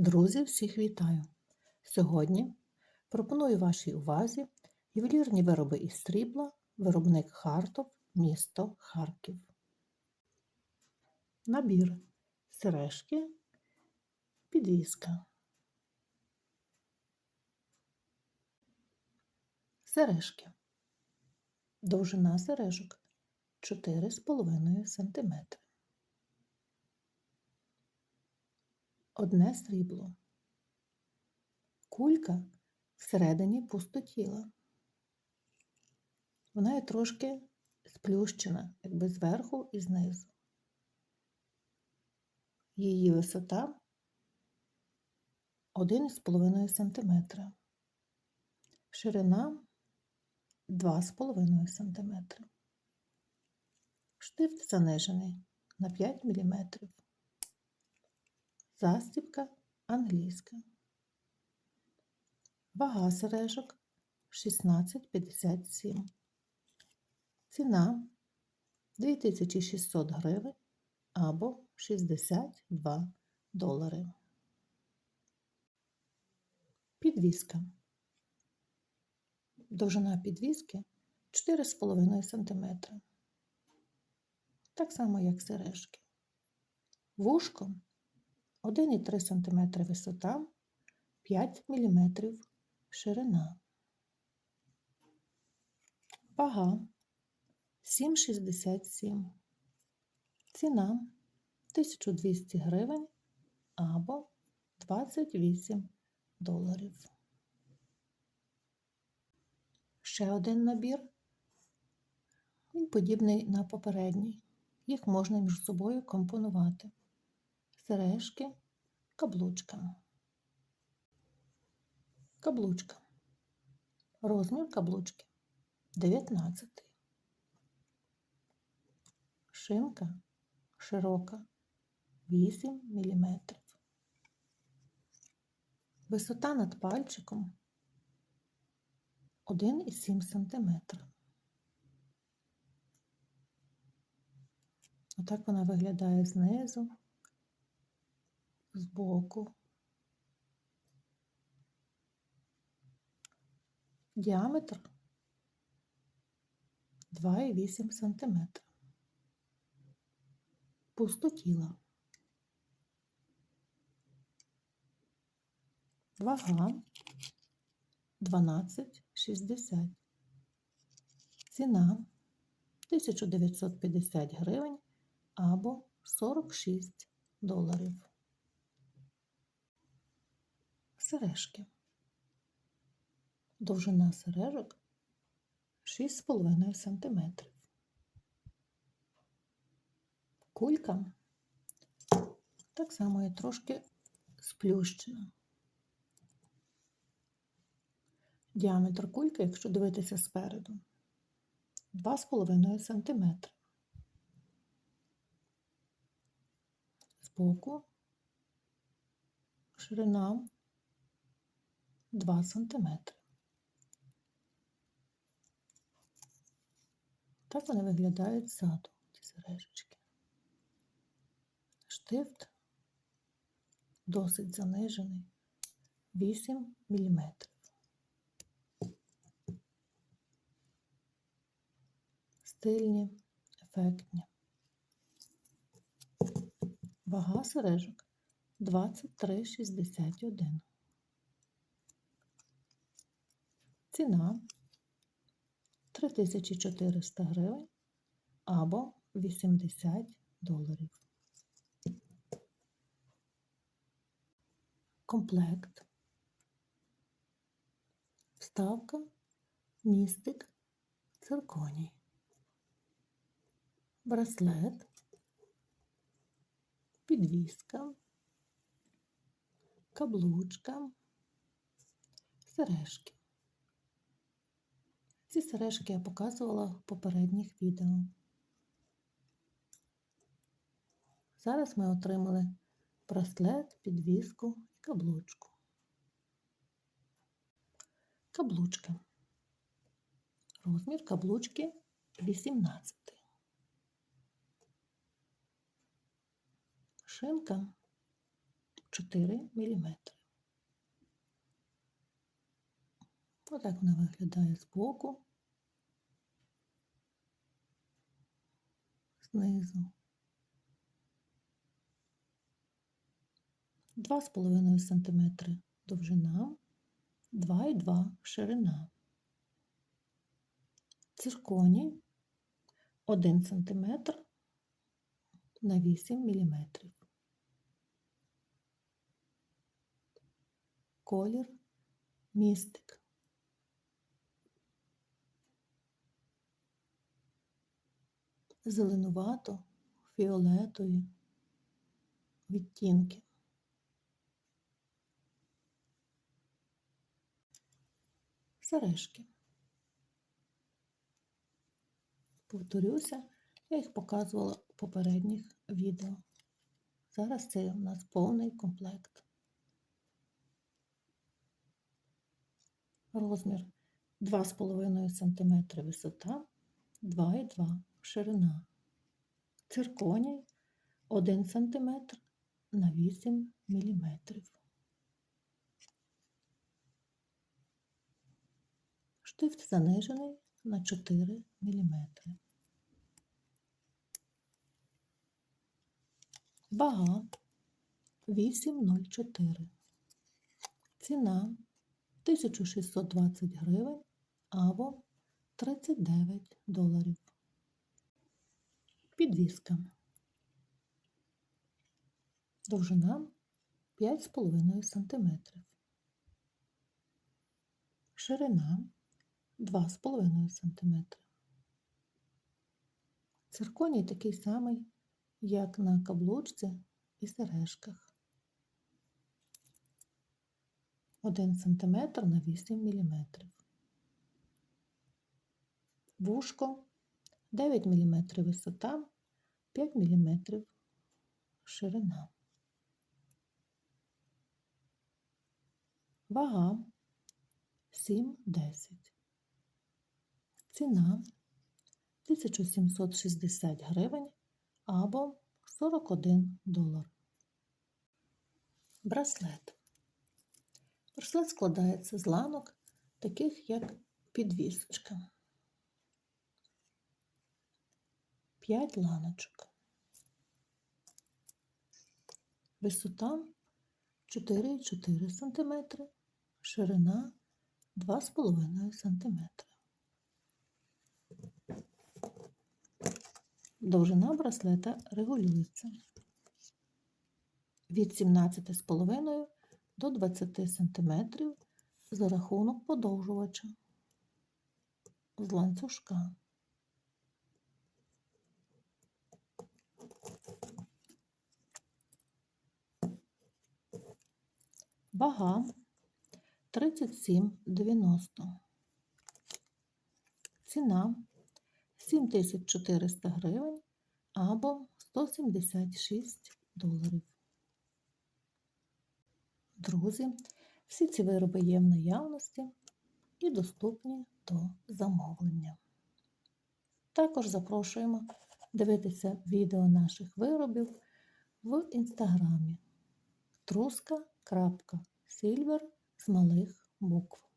Друзі, всіх вітаю! Сьогодні пропоную вашій увазі ювелірні вироби із срібла, виробник Хартов, місто Харків. Набір сережки, підвіска. Сережки. Довжина сережок 4,5 см. Одне срібло. Кулька всередині пустотіла. Вона є трошки сплющена, якби зверху і знизу. Її висота 1,5 см. Ширина 2,5 см. Штифт занижений на 5 мм. Застібка англійська. Вага сережок 16,57. Ціна 2600 гривень або 62 долари. Підвіска. Довжина підвіски 4,5 см. Так само, як сережки. Вушко 1,3 см висота, 5 мм ширина. Вага 7,67. Ціна 1200 гривень або 28 доларів. Ще один набір. Він подібний на попередній. Їх можна між собою компонувати сережки, каблучка. Каблучка. Розмір каблучки 19. Шинка широка 8 мм. Висота над пальчиком 1,7 см. Отак вона виглядає знизу збоку. Діаметр 2,8 см. Пустотіла. Вага 12,60. Ціна 1950 гривень або 46 доларів. Сережки. Довжина сережок 6,5 см. Кулька так само є трошки сплющена. Діаметр кульки, якщо дивитися спереду, 2,5 см. Збоку ширина 2 см. Так вони виглядають ззаду, ці сережечки. Штифт досить занижений 8 мм. Стильні, ефектні. Вага сережок 23,61. Ціна 3400 гривень або 80 доларів. Комплект. Вставка, містик, цирконій. Браслет, підвіска, каблучка, сережки. Ці сережки я показувала в попередніх відео. Зараз ми отримали браслет, підвіску і каблучку. Каблучка. Розмір каблучки 18. Шинка 4 мм. Отак вона виглядає збоку, знизу. 2,5 см довжина, 2,2 ширина. Цирконій 1 см на 8 мм. Колір містик. Зеленувато, фіолетові відтінки. Сережки. Повторюся, я їх показувала в попередніх відео. Зараз це у нас повний комплект. Розмір 2,5 см висота, 2,2 ширина. Цирконій 1 см на 8 мм. Штифт занижений на 4 мм. Вага 8,04. Ціна 1620 гривень або 39 доларів. Підвіска. Довжина 5,5 см. Ширина 2,5 см. Цирконій такий самий, як на каблучці і сережках. 1 см на 8 мм. Вушко 9 мм висота, 5 мм ширина. Вага 7-10. Ціна 1760 гривень або 41 долар. Браслет. Браслет складається з ланок, таких як підвісочка. 5 ланочок. Висота 4,4 см, ширина 2,5 см. Довжина браслета регулюється від 17,5 до 20 см за рахунок подовжувача з ланцюжка. Вага 37,90. Ціна 7400 гривень або 176 доларів. Друзі, всі ці вироби є в наявності і доступні до замовлення. Також запрошуємо дивитися відео наших виробів в інстаграмі труска.сільвер з малих букв.